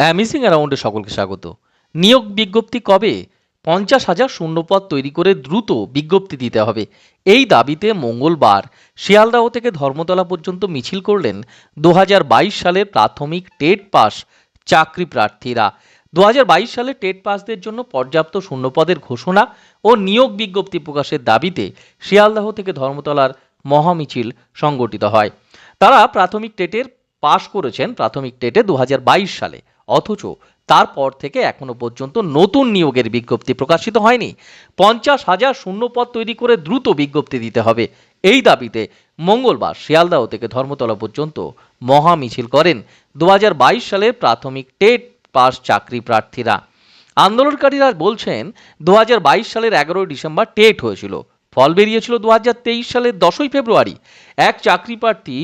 অ্যামিজিং অ্যারাউন্ডে সকলকে স্বাগত। নিয়োগ বিজ্ঞপ্তি কবে? পঞ্চাশ হাজার শূন্যপদ তৈরি করে দ্রুত বিজ্ঞপ্তি দিতে হবে। এই দাবিতে মঙ্গলবার শিয়ালদাহ থেকে ধর্মতলা পর্যন্ত মিছিল করলেন দু হাজার বাইশ সালের প্রাথমিক টেট পাস চাকরি প্রার্থীরা। দু হাজার বাইশ সালে টেট পাসদের জন্য পর্যাপ্ত শূন্যপদের ঘোষণা ও নিয়োগ বিজ্ঞপ্তি প্রকাশের দাবিতে শিয়ালদাহ থেকে ধর্মতলার মহামিছিল সংগঠিত হয়। তারা প্রাথমিক টেটের পাশ করেছেন প্রাথমিক টেটে দু হাজার বাইশ সালে। অথচ তারপর থেকে এখনও পর্যন্ত নতুন নিয়োগের বিজ্ঞপ্তি প্রকাশিত হয়নি। পঞ্চাশ হাজার শূন্যপদ তৈরি করে দ্রুত বিজ্ঞপ্তি দিতে হবে। এই দাবিতে মঙ্গলবার শিয়ালদাহ থেকে ধর্মতলা পর্যন্ত মহা মিছিল করেন দু হাজার বাইশ সালের প্রাথমিক টেট পাস চাকরি প্রার্থীরা। আন্দোলনকারীরা বলছেন দু হাজার বাইশ সালের এগারোই ডিসেম্বর টেট হয়েছিল। ফল বেরিয়েছিল দু হাজার তেইশ সালের দশই ফেব্রুয়ারি। এক চাকরি প্রার্থী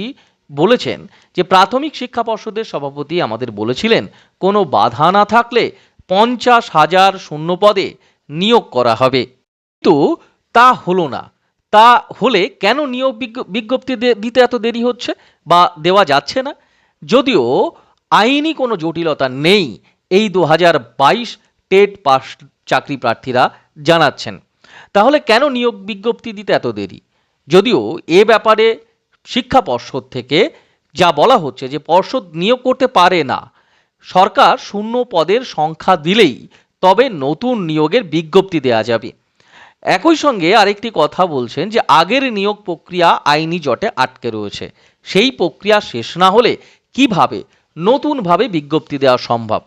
বলেছেন যে প্রাথমিক শিক্ষা পর্ষদের সভাপতি আমাদের বলেছিলেন, কোনো বাধা না থাকলে পঞ্চাশ হাজার শূন্য পদে নিয়োগ করা হবে। কিন্তু তা হলো না। তা হলে কেন নিয়োগ বিজ্ঞপ্তি দিতে এত দেরি হচ্ছে বা দেওয়া যাচ্ছে না? যদিও আইনি কোনো জটিলতা নেই, এই দু হাজার বাইশ টেট পাস চাকরি প্রার্থীরা জানাচ্ছেন। তাহলে কেন নিয়োগ বিজ্ঞপ্তি দিতে এত দেরি? যদিও এ ব্যাপারে শিক্ষা পর্ষদ থেকে যা বলা হচ্ছে যে পর্ষদ নিয়োগ করতে পারে না। সরকার শূন্য পদের সংখ্যা দিলেই তবে নতুন নিয়োগের বিজ্ঞপ্তি দেওয়া যাবে। একই সঙ্গে আরেকটি কথা বলছেন যে আগের নিয়োগ প্রক্রিয়া আইনি জটে আটকে রয়েছে। সেই প্রক্রিয়া শেষ না হলে কীভাবে, নতুনভাবে বিজ্ঞপ্তি দেওয়া সম্ভব?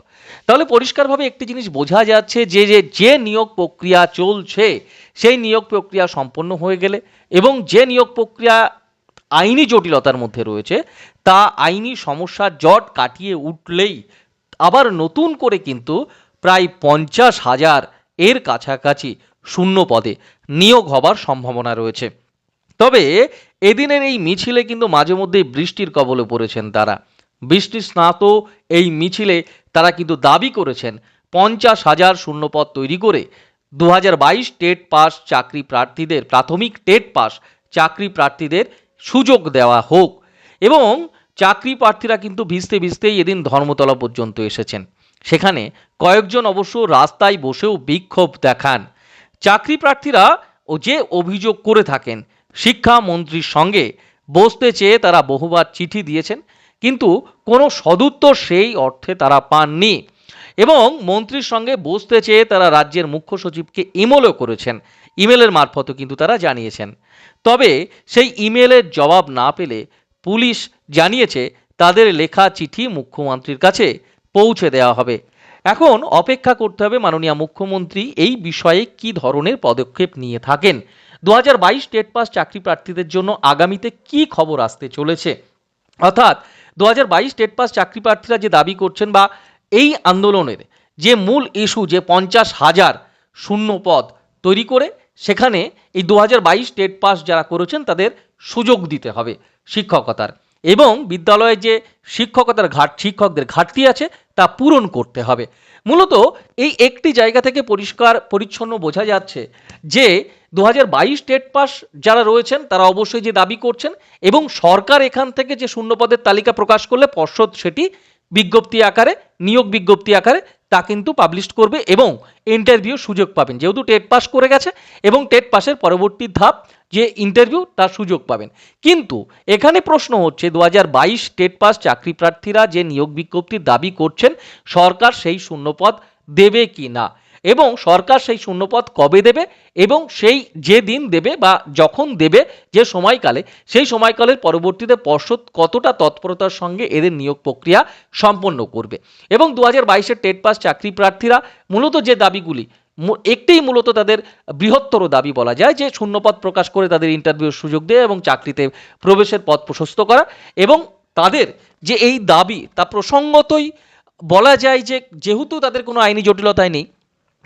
তাহলে পরিষ্কারভাবে একটি জিনিস বোঝা যাচ্ছে যে যে যে নিয়োগ প্রক্রিয়া চলছে, সেই নিয়োগ প্রক্রিয়া সম্পন্ন হয়ে গেলে এবং যে নিয়োগ প্রক্রিয়া আইনি জটিলতার মধ্যে রয়েছে। তা আইনি সমস্যার জট কাটিয়ে উঠলেই আবার নতুন করে কিন্তু প্রায় পঞ্চাশ হাজার এর কাছাকাছি শূন্য পদে নিয়োগ হবার সম্ভাবনা রয়েছে। তবে এদিনের এই মিছিলে কিন্তু মাঝে মধ্যেই বৃষ্টির কবলে পড়েছেন তারা। বৃষ্টি স্নাত এই মিছিলে তারা কিন্তু দাবি করেছেন পঞ্চাশ হাজার শূন্যপদ তৈরি করে দু হাজার বাইশ টেট পাস চাকরি প্রার্থীদের, প্রাথমিক টেট পাস চাকরি প্রার্থীদের সুযোগ দেওয়া হোক। এবং চাকরি প্রার্থীরা কিন্তু ভিজতে ভিজতেই এদিন ধর্মতলা পর্যন্ত এসেছেন। সেখানে কয়েকজন অবশ্য রাস্তায় বসেও বিক্ষোভ দেখান। চাকরি প্রার্থীরা ও যে অভিযোগ করে থাকেন শিক্ষামন্ত্রীর সঙ্গে বসতে চেয়ে তারা বহুবার চিঠি দিয়েছেন, কিন্তু কোনো সদুত্তর সেই অর্থে তারা পাননি। এবং মন্ত্রীর সঙ্গে বসতে চেয়ে তারা রাজ্যের মুখ্য সচিবকে ইমেলও করেছেন। ইমেলের মারফতও কিন্তু তারা জানিয়েছেন। তবে সেই ইমেলের জবাব না পেলে পুলিশ জানিয়েছে তাদের লেখা চিঠি মুখ্যমন্ত্রীর কাছে পৌঁছে দেওয়া হবে। এখন অপেক্ষা করতে হবে মাননীয় মুখ্যমন্ত্রী এই বিষয়ে কি ধরনের পদক্ষেপ নিয়ে থাকেন। দু হাজার বাইশ স্টেট পাস চাকরি প্রার্থীদের জন্য আগামীতে কি খবর আসতে চলেছে? অর্থাৎ দু হাজার বাইশ স্টেট পাস চাকরি প্রার্থীরা যে দাবি করছেন বা এই আন্দোলনের যে মূল ইস্যু, যে পঞ্চাশ হাজার শূন্য পদ তৈরি করে সেখানে এই দু হাজার বাইশ স্টেট পাস যারা করেছেন তাদের সুযোগ দিতে হবে শিক্ষকতার। এবং বিদ্যালয়ে যে শিক্ষকতার ঘাট, শিক্ষকদের ঘাটতি আছে তা পূরণ করতে হবে। মূলত এই একটি জায়গা থেকে পরিষ্কার, পরিচ্ছন্ন বোঝা যাচ্ছে যে দু হাজার বাইশ স্টেট পাস যারা রয়েছেন তারা অবশ্যই যে দাবি করছেন এবং সরকার এখান থেকে যে শূন্যপদের তালিকা প্রকাশ করলে পর্ষদ সেটি বিজ্ঞপ্তি আকারে, নিয়োগ বিজ্ঞপ্তি আকারে তা কিন্তু পাবলিশ করবে এবং ইন্টারভিউ সুযোগ পাবেন। যেহেতু টেট পাস করে গেছে এবং টেট পাসের পরবর্তী ধাপ যে ইন্টারভিউ তার সুযোগ পাবেন। কিন্তু এখানে প্রশ্ন হচ্ছে দু হাজার বাইশ টেট পাস চাকরি প্রার্থীরা যে নিয়োগ বিজ্ঞপ্তির দাবি করছেন, সরকার সেই শূন্যপদ দেবে কি না? এবং সরকার সেই শূন্যপদ কবে দেবে এবং সেই যে দিন দেবে বা যখন দেবে যে সময়কালে, সেই সময়কালের পরবর্তীতে পর্ষদ কতটা তৎপরতার সঙ্গে এদের নিয়োগ প্রক্রিয়া সম্পন্ন করবে। এবং দু হাজার বাইশের টেট পাস চাকরি প্রার্থীরা মূলত যে দাবিগুলি একটিই মূলত তাদের বৃহত্তর দাবি বলা যায় যে শূন্যপদ প্রকাশ করে তাদের ইন্টারভিউর সুযোগ দেয় এবং চাকরিতে প্রবেশের পথ প্রশস্ত করা এবং তাদের যে এই দাবি তা প্রসঙ্গতই বলা যায় যে যেহেতু তাদের কোনো আইনি জটিলতায় নেই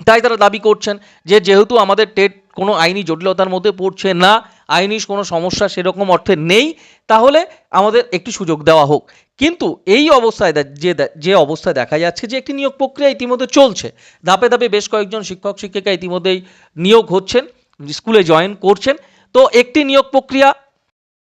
তাই তারা দাবি করছেন যে যেহেতু আমাদের টেট কোনো আইনি জটিলতার মধ্যে পড়ছে না, আইনি কোনো সমস্যা সেরকম অর্থে নেই, তাহলে আমাদের একটি সুযোগ দেওয়া হোক। কিন্তু এই অবস্থায় যে যে অবস্থায় দেখা যাচ্ছে যে একটি নিয়োগ প্রক্রিয়া ইতিমধ্যে চলছে। ধাপে ধাপে বেশ কয়েকজন শিক্ষক, শিক্ষিকা ইতিমধ্যেই নিয়োগ হচ্ছেন, স্কুলে জয়েন করছেন। তো একটি নিয়োগ প্রক্রিয়া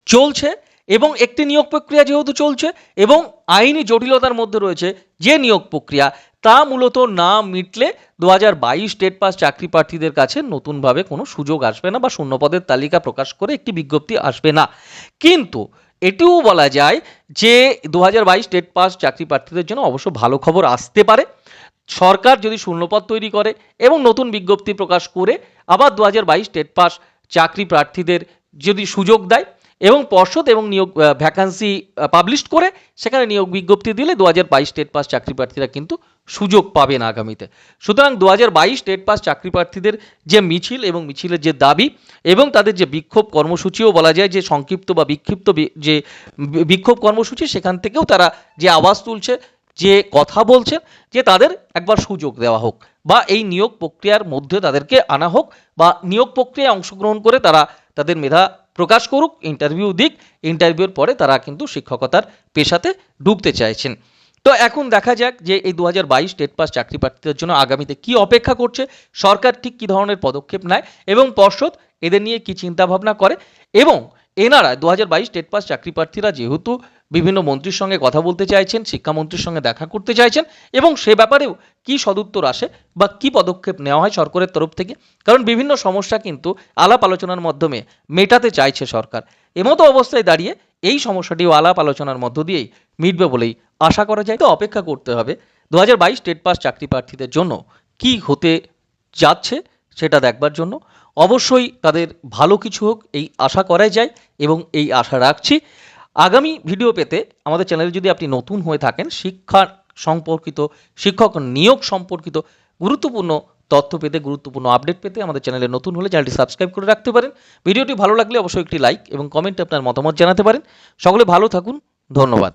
চলছে এবং একটি নিয়োগ প্রক্রিয়া যেহেতু চলছে এবং আইনি জটিলতার মধ্যে রয়েছে যে নিয়োগ প্রক্রিয়া তা মূলত না মিটলে দু হাজার বাইশ স্টেট পাস চাকরি প্রার্থীদের কাছে নতুনভাবে কোনো সুযোগ আসবে না বা শূন্যপদের তালিকা প্রকাশ করে একটি বিজ্ঞপ্তি আসবে না। কিন্তু এটিও বলা যায় যে দু হাজার বাইশ স্টেট পাস চাকরি প্রার্থীদের জন্য অবশ্য ভালো খবর আসতে পারে। সরকার যদি শূন্যপদ তৈরি করে এবং নতুন বিজ্ঞপ্তি প্রকাশ করে আবার দু হাজার বাইশ স্টেট পাস চাকরি প্রার্থীদের যদি সুযোগ দেয় এবং পর্ষদ এবং নিয়োগ ভ্যাকান্সি পাবলিশ করে সেখানে নিয়োগ বিজ্ঞপ্তি দিলে দু হাজার বাইশ স্টেট পাস চাকরি প্রার্থীরা কিন্তু সুযোগ পাবেন আগামীতে। সুতরাং দু হাজার বাইশ স্টেট পাস চাকরি প্রার্থীদের যে মিছিল এবং মিছিলের যে দাবি এবং তাদের যে বিক্ষোভ কর্মসূচিও বলা যায় যে সংক্ষিপ্ত বা বিক্ষিপ্ত যে বিক্ষোভ কর্মসূচি, সেখান থেকেও তারা যে আওয়াজ তুলছে, যে কথা বলছেন যে তাদের একবার সুযোগ দেওয়া হোক বা এই নিয়োগ প্রক্রিয়ার মধ্যে তাদেরকে আনা হোক বা নিয়োগ প্রক্রিয়ায় অংশগ্রহণ করে তারা তাদের মেধা প্রকাশ করুক, ইন্টারভিউ দিক, ইন্টারভিউর পরে তারা কিন্তু শিক্ষকতার পেশাতে ঢুকতে চাইছেন। তো এখন দেখা যাক যে এই দু হাজার বাইশ স্টেট পাস চাকরি প্রার্থীদের জন্য আগামীতে কি অপেক্ষা করছে, সরকার ঠিক কী ধরনের পদক্ষেপ নেয় এবং পর্ষদ এদের নিয়ে কি চিন্তাভাবনা করে এবং এনারা দু হাজার বাইশ স্টেট পাস চাকরি প্রার্থীরা যেহেতু বিভিন্ন মন্ত্রীর সঙ্গে কথা বলতে চাইছেন, শিক্ষামন্ত্রীর সঙ্গে দেখা করতে চাইছেন এবং সে ব্যাপারেও কি সদুত্তর আসে বা কি পদক্ষেপ নেওয়া হয় সরকারের তরফ থেকে, কারণ বিভিন্ন সমস্যা কিন্তু আলাপ আলোচনার মাধ্যমে মেটাতে চাইছে সরকার। এমতো অবস্থায় দাঁড়িয়ে এই সমস্যাটিও আলাপ আলোচনার মধ্য দিয়েই মিটবে বলেই আশা করা যায়। তো অপেক্ষা করতে হবে দু হাজার বাইশ স্টেট পাস চাকরি প্রার্থীদের জন্য কি হতে যাচ্ছে সেটা দেখবার জন্য। অবশ্যই তাদের ভালো কিছু হোক, এই আশা করাই যায় এবং এই আশা রাখছি। আগামী ভিডিও পেতে আমাদের চ্যানেলে যদি আপনি নতুন হয়ে থাকেন শিক্ষা সম্পর্কিত, শিক্ষক নিয়োগ সম্পর্কিত গুরুত্বপূর্ণ তথ্য পেতে, গুরুত্বপূর্ণ আপডেট পেতে আমাদের চ্যানেলে নতুন হলে চ্যানেলটি সাবস্ক্রাইব করে রাখতে পারেন। ভিডিওটি ভালো লাগলে অবশ্যই একটি লাইক এবং কমেন্টে আপনার মতামত জানাতে পারেন। সকলে ভালো থাকুন। ধন্যবাদ।